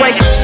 Wake up.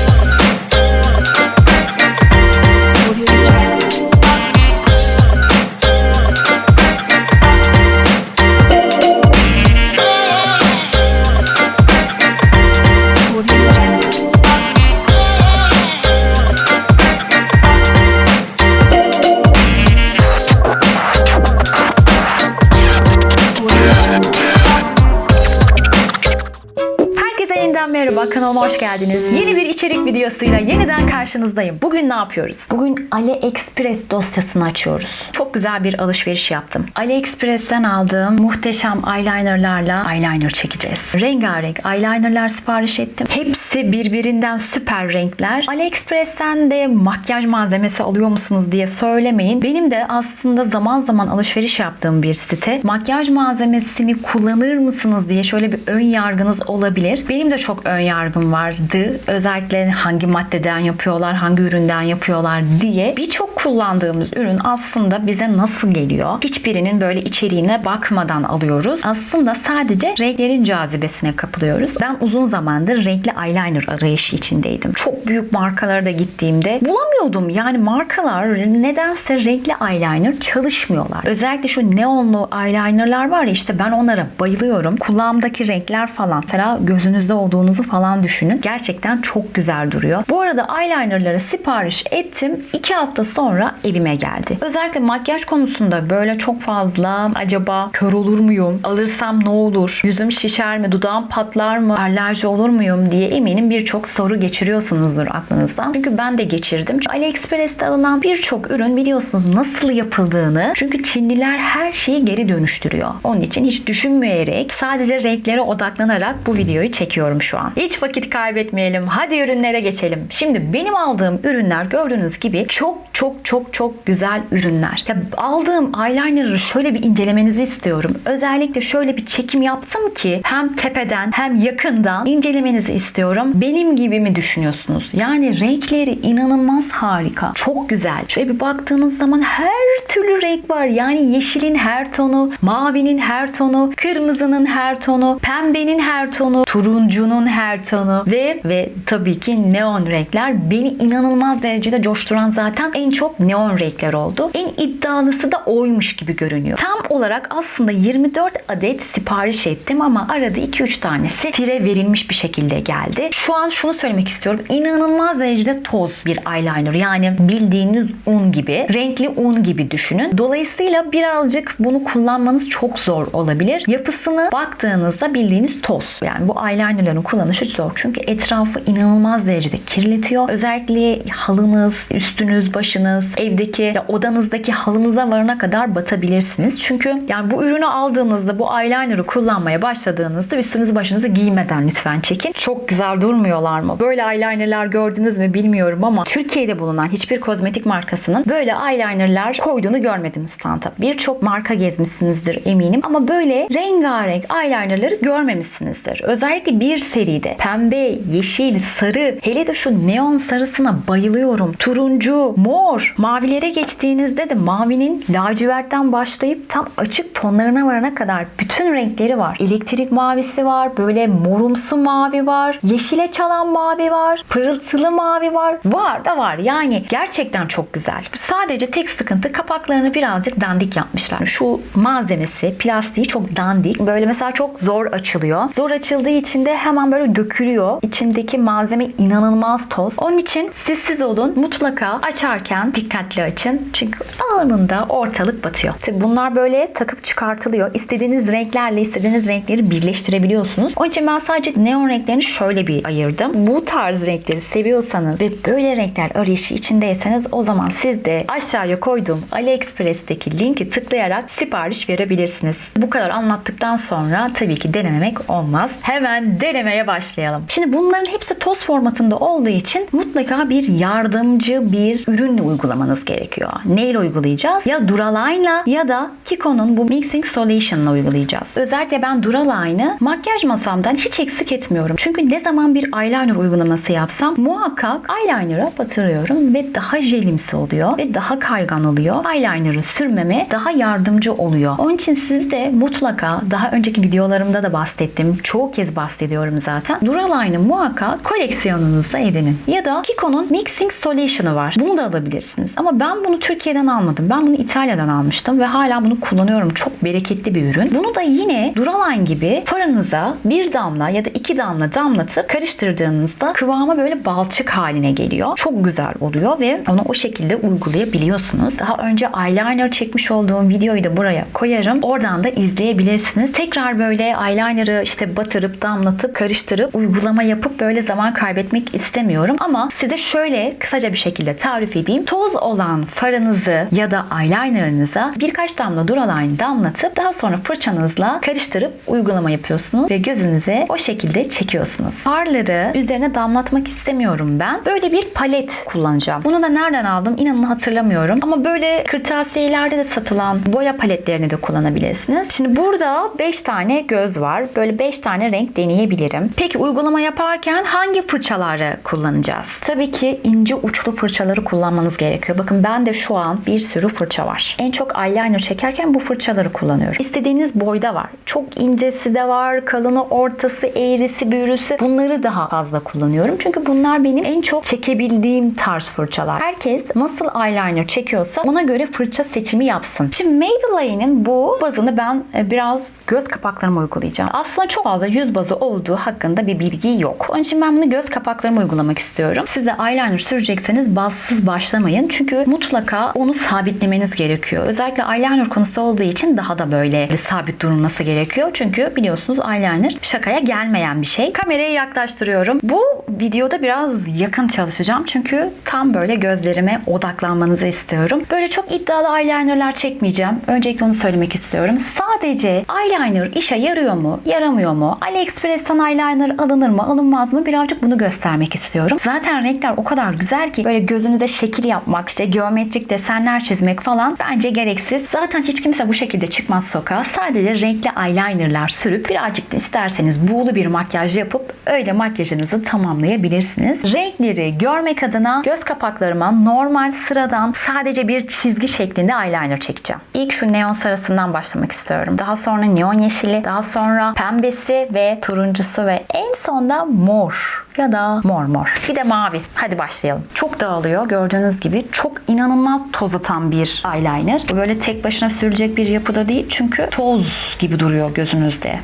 Herkese merhaba kanalıma hoş geldiniz. Yeni bir içerik videosuyla yeniden karşınızdayım. Bugün ne yapıyoruz? Bugün AliExpress dosyasını açıyoruz. Çok güzel bir alışveriş yaptım. AliExpress'ten aldığım muhteşem eyelinerlarla eyeliner çekeceğiz. Rengarenk eyelinerlar sipariş ettim. Hepsi birbirinden süper renkler. AliExpress'ten de makyaj malzemesi alıyor musunuz diye söylemeyin. Benim de aslında zaman zaman alışveriş yaptığım bir site. Makyaj malzemesini kullanır mısınız diye şöyle bir ön yargınız olabilir. Benim de çok ön yargım vardı. Özellikle hangi maddeden yapıyorlar, hangi üründen yapıyorlar diye. Birçok kullandığımız ürün aslında bize nasıl geliyor? Hiçbirinin böyle içeriğine bakmadan alıyoruz. Aslında sadece renklerin cazibesine kapılıyoruz. Ben uzun zamandır renkli eyeliner arayışı içindeydim. Çok büyük markalara da gittiğimde bulamıyordum. Yani markalar nedense renkli eyeliner çalışmıyorlar. Özellikle şu neonlu eyelinerlar var ya işte ben onlara bayılıyorum. Kulağımdaki renkler falan mesela gözünüzde olduğunuzu falan düşünün. Gerçekten çok güzel duruyor. Bu arada eyelinerları sipariş ettim. İki hafta sonra evime geldi. Özellikle makyaj konusunda böyle çok fazla acaba kör olur muyum? Alırsam ne olur? Yüzüm şişer mi? Dudağım patlar mı? Alerji olur muyum diye eminim birçok soru geçiriyorsunuzdur aklınızdan. Çünkü ben de geçirdim. AliExpress'te alınan birçok ürün biliyorsunuz nasıl yapıldığını. Çünkü Çinliler her şeyi geri dönüştürüyor. Onun için hiç düşünmeyerek sadece renklere odaklanarak bu videoyu çekiyorum şu an. Hiç vakit kaybetmeyelim. Hadi ürünlere geçelim. Şimdi benim aldığım ürünler gördüğünüz gibi çok çok çok çok güzel ürünler. Ya aldığım eyeliner'ı şöyle bir incelemenizi istiyorum. Özellikle şöyle bir çekim yaptım ki hem tepeden hem yakından incelemenizi istiyorum. Benim gibi mi düşünüyorsunuz? Yani renkleri inanılmaz harika. Çok güzel. Şöyle bir baktığınız zaman her türlü renk var. Yani yeşilin her tonu, mavinin her tonu, kırmızının her tonu, pembenin her tonu, turuncunun her tonu ve ve tabii ki neon renkler beni inanılmaz derecede coşturan zaten en çok neon renkler oldu. En iddialısı da oymuş gibi görünüyor. Tam olarak aslında 24 adet sipariş ettim ama arada 2-3 tanesi fire verilmiş bir şekilde geldi. Şu an şunu söylemek istiyorum. İnanılmaz derecede toz bir eyeliner. Yani bildiğiniz un gibi, renkli un gibi düşünün. Dolayısıyla birazcık bunu kullanmanız çok zor olabilir. Yapısını baktığınızda bildiğiniz toz. Yani bu eyelinerların kullanışı zor. Çünkü etrafı inanılmaz derecede kirletiyor. Özellikle halınız, üstünüz, başınız, evdeki ya odanızdaki halınıza varana kadar batabilirsiniz. Çünkü yani bu ürünü aldığınızda bu eyeliner'ı kullanmaya başladığınızda üstünüzü başınızı giymeden lütfen çekin. Çok güzel durmuyorlar mı? Böyle eyeliner'lar gördünüz mü bilmiyorum ama Türkiye'de bulunan hiçbir kozmetik markasının böyle eyeliner'lar koyduğunu görmedim standa. Birçok marka gezmişsinizdir eminim ama böyle rengarenk eyeliner'ları görmemişsinizdir. Özellikle bir seride pembe, yeşil, sarı hele de şu neon sarısına bayılıyorum. Turuncu, mor, mavilere geçtiğinizde de mavinin lacivertten başlayıp tam açık tonlarına varana kadar bütün renkleri var. Elektrik mavisi var, böyle morumsu mavi var, yeşile çalan mavi var, pırıltılı mavi var. Var da var. Yani gerçekten çok güzel. Sadece tek sıkıntı kapaklarını birazcık dandik yapmışlar. Şu malzemesi, plastiği çok dandik. Böyle mesela çok zor açılıyor. Zor açıldığı için de hemen böyle dökülüyor. İçindeki malzeme inanılmaz toz. Onun için sessiz olun. Mutlaka açarken dikkatli açın. Çünkü anında ortalık batıyor. Tabii bunlar böyle takıp çıkartılıyor. İstediğiniz renklerle istediğiniz renkleri birleştirebiliyorsunuz. Onun için ben sadece neon renklerini şöyle bir ayırdım. Bu tarz renkleri seviyorsanız ve böyle renkler arayışı içindeyseniz o zaman siz de aşağıya koyduğum AliExpress'teki linki tıklayarak sipariş verebilirsiniz. Bu kadar anlattıktan sonra tabii ki denememek olmaz. Hemen denemeye başlayalım. Şimdi bunların hepsi toz formatında olduğu için mutlaka bir yardımcı bir ürünle uygulamanız gerekiyor. Neyle uygulayacağız? Ya Duraline'la ya da Kiko'nun bu Mixing Solution'la uygulayacağız. Özellikle ben Duraline'ı makyaj masamdan hiç eksik etmiyorum. Çünkü ne zaman bir eyeliner uygulaması yapsam muhakkak eyeliner'a batırıyorum ve daha jelimsi oluyor ve daha kaygan oluyor. Eyeliner'ı sürmeme daha yardımcı oluyor. Onun için siz de mutlaka daha önceki videolarımda da bahsettim. Çoğu kez bahsediyorum zaten. Duraline'ı muhakkak koleksiyonunuzda edinin. Ya da Kiko'nun Mixing Solution'ı var. Bunu da alabilirsiniz. Ama ben bunu Türkiye'den almadım. Ben bunu İtalya'dan almıştım ve hala bunu kullanıyorum. Çok bereketli bir ürün. Bunu da yine Duraline gibi fırınıza bir damla ya da iki damla damlatıp karıştırdığınızda kıvamı böyle balçık haline geliyor. Çok güzel oluyor ve onu o şekilde uygulayabiliyorsunuz. Daha önce eyeliner çekmiş olduğum videoyu da buraya koyarım. Oradan da izleyebilirsiniz. Tekrar böyle eyeliner'ı işte batırıp damlatıp karıştırıp uygulama yapıp böyle zaman kaybetmek istemiyorum. Ama size şöyle kısaca bir şekilde tarif edeyim. Toz olan farınızı ya da eyeliner'ınıza birkaç damla Duraline damlatıp daha sonra fırçanızla karıştırıp uygulama yapıyorsunuz ve gözünüze o şekilde çekiyorsunuz. Farları üzerine damlatmak istemiyorum ben. Böyle bir palet kullanacağım. Bunu da nereden aldım inanın hatırlamıyorum. Ama böyle kırtasiyelerde de satılan boya paletlerini de kullanabilirsiniz. Şimdi burada 5 tane göz var. Böyle 5 tane renk deneyebilirim. Peki uygulama yaparken hangi fırçaları kullanacağız? Tabii ki ince uçlu fırçaları kullanmanız gerekiyor. Bakın ben de şu an bir sürü fırça var. En çok eyeliner çekerken bu fırçaları kullanıyorum. İstediğiniz boyda var. Çok incesi de var, kalını, ortası, eğrisi, büğrüsü. Bunları daha fazla kullanıyorum. Çünkü bunlar benim en çok çekebildiğim tarz fırçalar. Herkes nasıl eyeliner çekiyorsa ona göre fırça seçimi yapsın. Şimdi Maybelline'in bu bazını ben e, biraz göz kapaklarıma uygulayacağım. Aslında çok fazla yüz bazı olduğu hakkında bir bilgi yok. Onun için ben bunu göz kapaklarıma uygulamak istiyorum. Siz de eyeliner sürecekseniz bazsız başlamayın. Çünkü mutlaka onu sabitlemeniz gerekiyor. Özellikle eyeliner konusu olduğu için daha da böyle sabit durulması gerekiyor. Çünkü biliyorsunuz eyeliner şakaya gelmeyen bir şey. Kamerayı yaklaştırıyorum. Bu videoda biraz yakın çalışacağım. Çünkü tam böyle gözlerime odaklanmanızı istiyorum. Böyle çok iddialı eyelinerler çekmeyeceğim. Öncelikle onu söylemek istiyorum. Sadece eyeliner işe yarıyor mu, yaramıyor mu? AliExpress'ten eyeliner alınır mı, alınmaz mı? Birazcık bunu göstermek istiyorum. Zaten renkler o kadar güzel ki böyle gözünüze şekil yapmak, işte geometrik desenler çizmek falan bence gereksiz. Zaten hiç kimse bu şekilde çıkmaz sokağa. Sadece renkli eyelinerlar sürüp birazcık da isterseniz buğulu bir makyaj yapıp öyle makyajınızı tamamlayabilirsiniz. Renkleri görmek adına göz kapaklarıma normal sıradan sadece bir çizgi şeklinde eyeliner çekeceğim. İlk şu neon sarısından başlamak istiyorum. Daha sonra neon yeşili, daha sonra pembesi ve turuncusu ve en sonda mor ya da mor mor. Bir de mavi. Hadi başlayalım. Çok dağılıyor. Gördüğünüz gibi çok inanılmaz toz atan bir eyeliner. Böyle tek başına sürülecek bir yapıda değil. Çünkü toz gibi duruyor gözünüzde.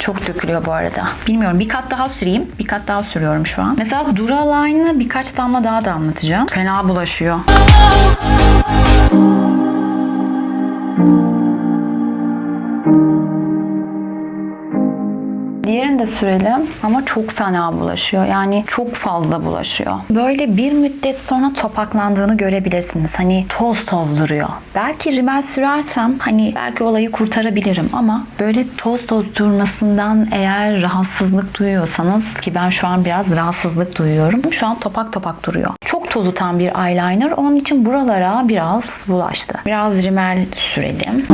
Çok dökülüyor bu arada. Bilmiyorum bir kat daha süreyim. Bir kat daha sürüyorum şu an. Mesela Duraline'ı birkaç damla daha damlatacağım. Fena bulaşıyor. Diğerini de sürelim ama çok fena bulaşıyor. Yani çok fazla bulaşıyor. Böyle bir müddet sonra topaklandığını görebilirsiniz. Hani toz toz duruyor. Belki rimel sürersem hani belki olayı kurtarabilirim ama böyle toz toz durmasından eğer rahatsızlık duyuyorsanız ki ben şu an biraz rahatsızlık duyuyorum. Şu an topak topak duruyor. Çok toz tutan bir eyeliner. Onun için buralara biraz bulaştı. Biraz rimel sürelim.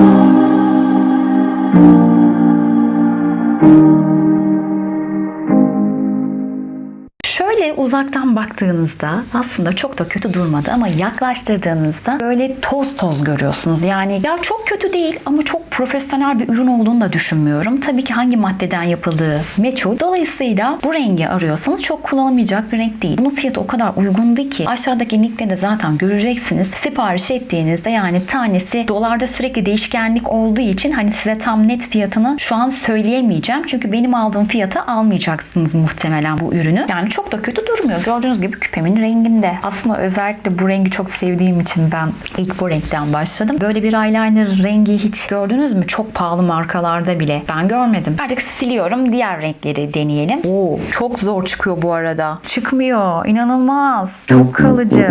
Uzaktan baktığınızda aslında çok da kötü durmadı ama yaklaştırdığınızda böyle toz toz görüyorsunuz. Yani ya çok kötü değil ama çok profesyonel bir ürün olduğunu da düşünmüyorum. Tabii ki hangi maddeden yapıldığı meçhul. Dolayısıyla bu rengi arıyorsanız çok kullanılmayacak bir renk değil. Bunun fiyatı o kadar uygundu ki aşağıdaki linkte de zaten göreceksiniz. Sipariş ettiğinizde yani tanesi dolarda sürekli değişkenlik olduğu için hani size tam net fiyatını şu an söyleyemeyeceğim. Çünkü benim aldığım fiyata almayacaksınız muhtemelen bu ürünü. Yani çok da kötü durmuyor. Gördüğünüz gibi küpemin renginde. Aslında özellikle bu rengi çok sevdiğim için ben ilk bu renkten başladım. Böyle bir eyeliner rengi hiç gördünüz mü? Çok pahalı markalarda bile. Ben görmedim. Artık siliyorum. Diğer renkleri deneyelim. Oo, çok zor çıkıyor bu arada. Çıkmıyor. İnanılmaz. Çok kalıcı.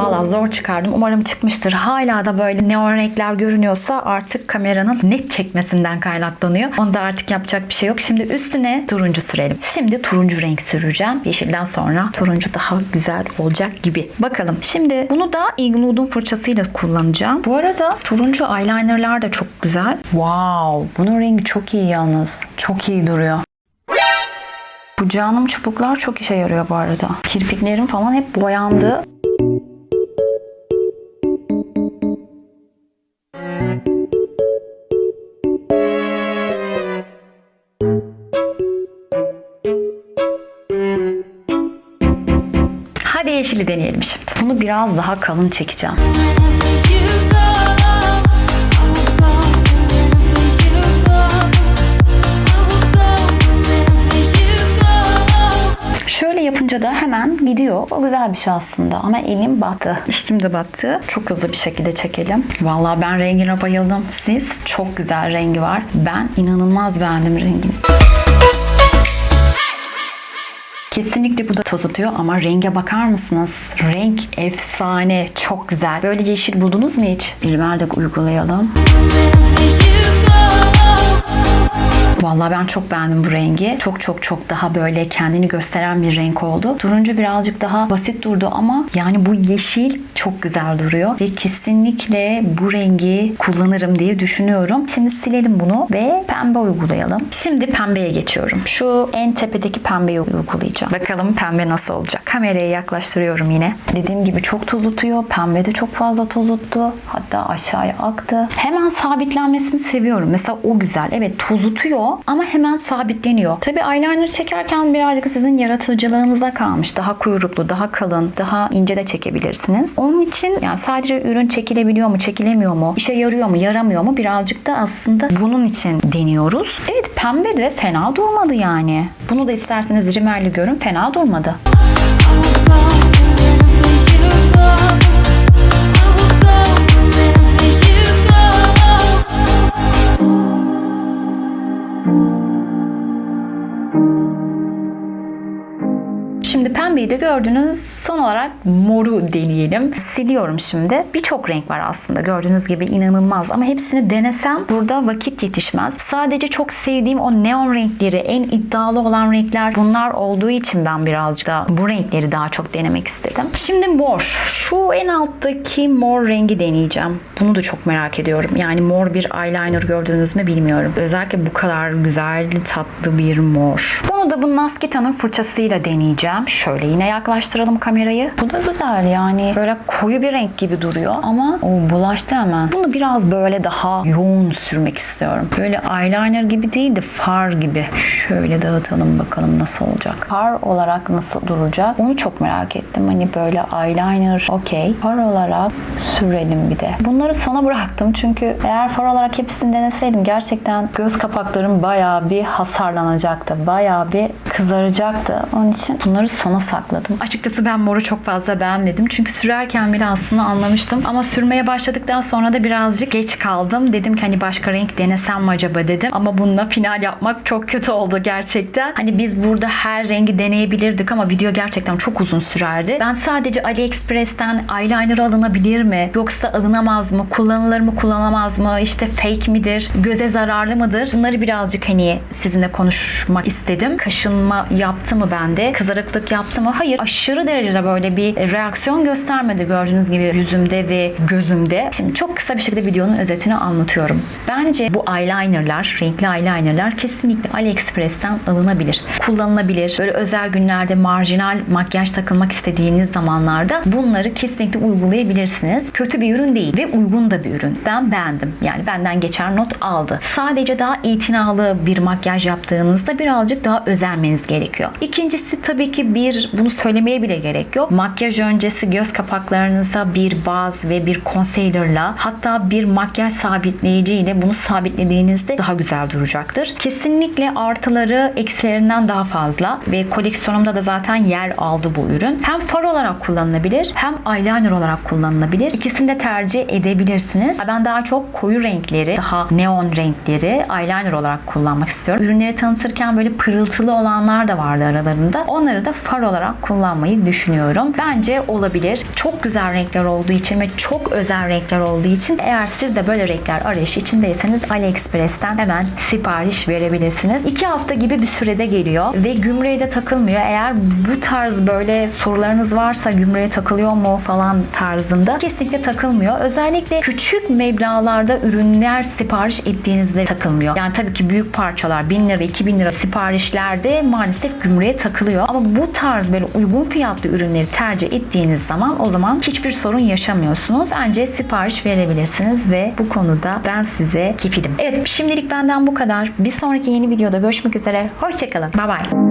Valla zor çıkardım. Umarım çıkmıştır. Hala da böyle neon renkler görünüyorsa artık kameranın net çekmesinden kaynaklanıyor. Onda artık yapacak bir şey yok. Şimdi üstüne turuncu sürelim. Şimdi turuncu renk süreceğim. Yeşilden sonra turuncu daha güzel olacak gibi. Bakalım. Şimdi bunu da Ingnude'un fırçasıyla kullanacağım. Bu arada turuncu eyelinerlar da çok güzel. Wow. Bunun rengi çok iyi yalnız. Çok iyi duruyor. Bu canım çubuklar çok işe yarıyor bu arada. Kirpiklerim falan hep boyandı. Yeşili deneyelim şimdi. Bunu biraz daha kalın çekeceğim. Şöyle yapınca da hemen gidiyor. O güzel bir şey aslında ama elim battı. Üstüm de battı. Çok hızlı bir şekilde çekelim. Vallahi ben rengine bayıldım. Siz çok güzel rengi var. Ben inanılmaz beğendim rengini. Kesinlikle bu da toz atıyor ama renge bakar mısınız? Renk efsane, çok güzel. Böyle yeşil buldunuz mu hiç? Rimel de uygulayalım. Vallahi ben çok beğendim bu rengi. Çok çok çok daha böyle kendini gösteren bir renk oldu. Turuncu birazcık daha basit durdu ama yani bu yeşil çok güzel duruyor. Ve kesinlikle bu rengi kullanırım diye düşünüyorum. Şimdi silelim bunu ve pembe uygulayalım. Şimdi pembeye geçiyorum. Şu en tepedeki pembeyi uygulayacağım. Bakalım pembe nasıl olacak. Kameraya yaklaştırıyorum yine. Dediğim gibi çok tozutuyor. Pembe de çok fazla tozuttu. Hatta aşağıya aktı. Hemen sabitlenmesini seviyorum. Mesela o güzel. Evet tozutuyor ama hemen sabitleniyor. Tabii eyeliner çekerken birazcık sizin yaratıcılığınıza kalmış. Daha kuyruklu, daha kalın, daha ince de çekebilirsiniz. Onun için yani sadece ürün çekilebiliyor mu, çekilemiyor mu, işe yarıyor mu, yaramıyor mu birazcık da aslında bunun için deniyoruz. Evet pembe de fena durmadı yani. Bunu da isterseniz rimelli görün fena durmadı. Şimdi pembeyi de gördünüz. Son olarak moru deneyelim. Siliyorum şimdi. Birçok renk var aslında gördüğünüz gibi inanılmaz ama hepsini denesem burada vakit yetişmez. Sadece çok sevdiğim o neon renkleri, en iddialı olan renkler bunlar olduğu için ben birazcık da bu renkleri daha çok denemek istedim. Şimdi mor. Şu en alttaki mor rengi deneyeceğim. Bunu da çok merak ediyorum. Yani mor bir eyeliner gördünüz mü bilmiyorum. Özellikle bu kadar güzel, tatlı bir mor. Bunu da bu Naskita'nın fırçasıyla deneyeceğim. Şöyle yine yaklaştıralım kamerayı. Bu da güzel yani. Böyle koyu bir renk gibi duruyor ama o bulaştı hemen. Bunu biraz böyle daha yoğun sürmek istiyorum. Böyle eyeliner gibi değil de far gibi. Şöyle dağıtalım bakalım nasıl olacak. Far olarak nasıl duracak? Onu çok merak ettim. Hani böyle eyeliner okey. Far olarak sürelim bir de. Bunları sona bıraktım çünkü eğer far olarak hepsini deneseydim gerçekten göz kapaklarım bayağı bir hasarlanacaktı. Bayağı bir kızaracaktı. Onun için bunları sona sakladım. Açıkçası ben moru çok fazla beğenmedim. Çünkü sürerken bile aslında anlamıştım. Ama sürmeye başladıktan sonra da birazcık geç kaldım. Dedim ki hani başka renk denesem mi acaba dedim. Ama bununla final yapmak çok kötü oldu gerçekten. Hani biz burada her rengi deneyebilirdik ama video gerçekten çok uzun sürerdi. Ben sadece AliExpress'ten eyeliner alınabilir mi? Yoksa alınamaz mı? Kullanılır mı? Kullanamaz mı? İşte fake midir? Göze zararlı mıdır? Bunları birazcık hani sizinle konuşmak istedim. Kaşınma yaptı mı bende? Kızarıklık yaptı mı? Hayır. Aşırı derecede böyle bir reaksiyon göstermedi gördüğünüz gibi yüzümde ve gözümde. Şimdi çok kısa bir şekilde videonun özetini anlatıyorum. Bence bu eyelinerlar, renkli eyelinerlar kesinlikle AliExpress'ten alınabilir. Kullanılabilir. Böyle özel günlerde marjinal makyaj takılmak istediğiniz zamanlarda bunları kesinlikle uygulayabilirsiniz. Kötü bir ürün değil ve uygun da bir ürün. Ben beğendim. Yani benden geçer not aldı. Sadece daha itinalı bir makyaj yaptığınızda birazcık daha özenmeniz gerekiyor. İkincisi tabii ki bir bunu söylemeye bile gerek yok. Makyaj öncesi göz kapaklarınıza bir baz ve bir concealer'la hatta bir makyaj sabitleyici ile bunu sabitlediğinizde daha güzel duracaktır. Kesinlikle artıları eksilerinden daha fazla ve koleksiyonumda da zaten yer aldı bu ürün. Hem far olarak kullanılabilir hem eyeliner olarak kullanılabilir. İkisini de tercih edebilirsiniz. Ben daha çok koyu renkleri, daha neon renkleri eyeliner olarak kullanmak istiyorum. Ürünleri tanıtırken böyle pırıltılı olanlar da vardı aralarında. Onları da far olarak kullanmayı düşünüyorum. Bence olabilir. Çok güzel renkler olduğu için ve çok özel renkler olduğu için eğer siz de böyle renkler arayışı içindeyseniz AliExpress'ten hemen sipariş verebilirsiniz. 2 hafta gibi bir sürede geliyor ve gümrüğe de takılmıyor. Eğer bu tarz böyle sorularınız varsa gümrüğe takılıyor mu falan tarzında kesinlikle takılmıyor. Özellikle küçük meblağlarda ürünler sipariş ettiğinizde takılmıyor. Yani tabii ki büyük parçalar 1000 lira 2000 lira siparişlerde maalesef gümrüğe takılıyor. Ama bu tarz böyle uygun fiyatlı ürünleri tercih ettiğiniz zaman o zaman hiçbir sorun yaşamıyorsunuz. Bence sipariş verebilirsiniz ve bu konuda ben size kefilim. Evet şimdilik benden bu kadar. Bir sonraki yeni videoda görüşmek üzere. Hoşçakalın. Bye bye.